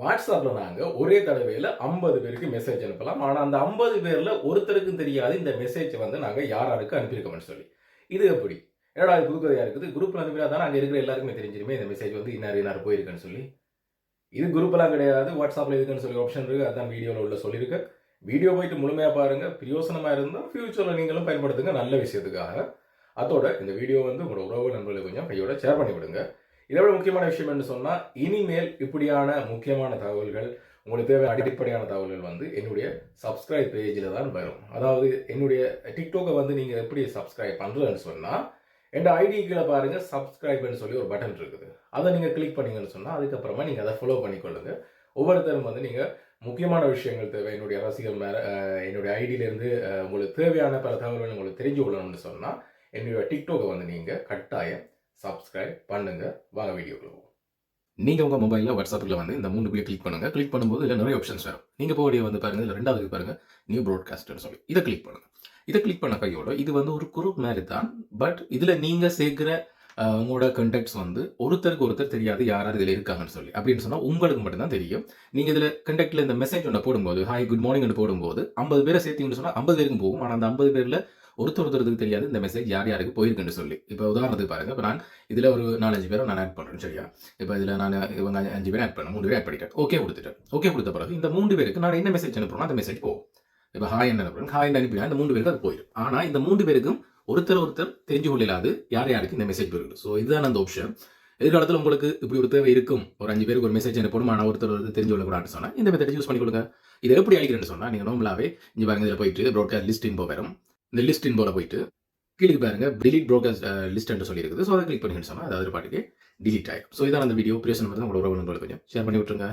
வாட்ஸ்அப்பில் நாங்கள் ஒரே தடவையில் ஐம்பது பேருக்கு மெசேஜ் அனுப்பலாம். ஆனால் அந்த ஐம்பது பேரில் ஒருத்தருக்கும் தெரியாது இந்த மெசேஜ் வந்து நாங்கள் யார் யாருக்கு அனுப்பியிருக்கோம்னு சொல்லி. இது எப்படி? ஏடா இது புதுக்கதையாக இருக்குது? குரூப்பில் அனுப்பினா தான் அங்கே இருக்கிற எல்லாருக்குமே தெரிஞ்சிருமே இந்த மெசேஜ் வந்து இன்னார் இன்னார் போயிருக்குன்னு சொல்லி. இது குரூப்பெல்லாம் கிடையாது வாட்ஸ்அப்பில் இருக்குன்னு சொல்லி ஆப்ஷன் இருக்குது அதான் வீடியோவில் உள்ள சொல்லியிருக்கேன் வீடியோ போயிட்டு முழுமையாக பாருங்கள் பிரயோசனமாக இருந்தால் ஃப்யூச்சரில் நீங்களும் பயன்படுத்துங்க நல்ல விஷயத்துக்காக. அதோட இந்த வீடியோ வந்து உங்களோட உறவு நண்பர்களுக்கு கொஞ்சம் கையோட ஷேர் பண்ணி விடுங்க இதை விட முக்கியமான விஷயம் என்று சொன்னால் இனிமேல் இப்படியான முக்கியமான தகவல்கள் உங்களுக்கு தேவை அடிப்படையான தகவல்கள் வந்து என்னுடைய சப்ஸ்கிரைப் பேஜில் தான் வரும். அதாவது என்னுடைய டிக்டோக்கை வந்து நீங்கள் எப்படி சப்ஸ்கிரைப் பண்ணுறதுன்னு சொன்னால் என் கீழே பாருங்கள் சப்ஸ்கிரைப்னு சொல்லி ஒரு பட்டன் இருக்குது. அதை நீங்கள் கிளிக் பண்ணிங்கன்னு சொன்னால் அதுக்கப்புறமா நீங்கள் அதை ஃபாலோ பண்ணிக்கொள்ளுங்க. ஒவ்வொருத்தரும் வந்து நீங்கள் முக்கியமான விஷயங்கள் தேவை என்னுடைய ரசிகர் மேலே என்னுடைய ஐடியிலேருந்து உங்களுக்கு தேவையான பல தகவல்கள் உங்களுக்கு தெரிஞ்சு கொள்ளணும்னு சொன்னால் என்னுடைய டிக்டோக்கை வந்து நீங்கள் கட்டாயம் சப்ஸ்கிரைப் பண்ணுங்க. வாங்க வீடியோக்குள்ள நீங்கள் உங்கள் மொபைலில் வாட்ஸ்அப்பில் வந்து இந்த மூணு புள்ளி கிளிக் பண்ணுங்கள் கிளிக் பண்ணும்போது இல்லை நிறைய ஆப்ஷன்ஸ் வரும். நீங்கள் போகக்கூடிய வந்து பாருங்கள் இல்லை ரெண்டாவது பாருங்கள் நியூ ப்ராட்காஸ்ட்னு சொல்லி. இதை கிளிக் பண்ணுங்கள் இதை கிளிக் பண்ண கையோட இது வந்து ஒரு குரூப் மாதிரி தான். பட் இதில் நீங்கள் சேர்க்குற உங்களோட கண்டக்ட்ஸ் வந்து ஒருத்தருக்கு ஒருத்தர் தெரியாது யாராவது இதில் இருக்காங்கன்னு சொல்லி. அப்படின்னு சொன்னால் உங்களுக்கு மட்டும்தான் தெரியும். நீங்கள் இதில் கண்டக்டில் இந்த மெசேஜ் ஒன்று போடும்போது ஹாய் குட் மார்னிங் போடும்போது ஐம்பது பேரை சேர்த்தீங்கன்னு சொன்னால் ஐம்பது பேருக்கும் போகும். ஆனால் அந்த ஐம்பது பேரில் ஒருத்தர் ஒருத்தருக்கு தெரியாது. இந்த மெசேஜ் யார் யாருக்கு போயிருக்குன்னு சொல்லி. இப்போ உதாரணத்துக்கு பாருங்கள் இப்போ நான் இதில் ஒரு நாலஞ்சு பேரை நான் ஆட் பண்ணுறேன் சரியா? இப்போ இதில் நான் இவங்க அஞ்சு- பேர் ஆட் பண்ணேன். மூணு பேர் ஆட் பண்ணிட்டேன். ஓகே கொடுத்துட்டேன். ஓகே கொடுத்த பிறகு இந்த மூணு பேருக்கு நான் என்ன மெசேஜ் அனுப்புறோம் அந்த மெசேஜ் போகும். இப்போ ஹாய் என்ன அனுப்புறேன். ஹாய் அனுப்பினா இந்த மூணு பேருக்கு அது போயிடும். ஆனால் இந்த மூணு பேருக்கும் ஒருத்தர் ஒருத்தர் தெரிஞ்சு கொள்ளாது யார் யாருக்கு இந்த மெசேஜ் போயிருக்கு. ஸோ இதுதான் அந்த ஆப்ஷன் எதிர்காலத்தில் உங்களுக்கு இப்படி ஒரு தேவை இருக்கும். ஒரு அஞ்சு பேருக்கு ஒரு மெசேஜ் அனுப்பணும்? ஆனால் ஒருத்தர் ஒருத்தர் தெரிஞ்சு கொள்ளக்கூடாதுன்னு சொன்னால் இந்த மெத்தட் யூஸ் பண்ணி கொடுங்க இதை எப்படி அழிக்கிறேன்னு சொன்னால் நீங்கள் நார்மலாகவே இங்கே பாருங்க இதில் போயிட்டு ப்ராட்காஸ்ட் லிஸ்ட் இன்போ வரும். இந்த லிஸ்ட் இன்போட போயிட்டு கீழே பாருங்க டிலீட் ப்ரோக்கர்ஸ் லிஸ்ட் என்று சொல்லியிருக்குது. ஸோ அதை கிளிக் பண்ணிங்கன்னு சொன்னால் அது பாட்டுக்கு டிலீட் ஆகிடும் ஸோ இதான் அந்த வீடியோ பிரியசன் மட்டும் உங்களோட உறவு கொஞ்சம் ஷேர் பண்ணி விட்டுருங்க.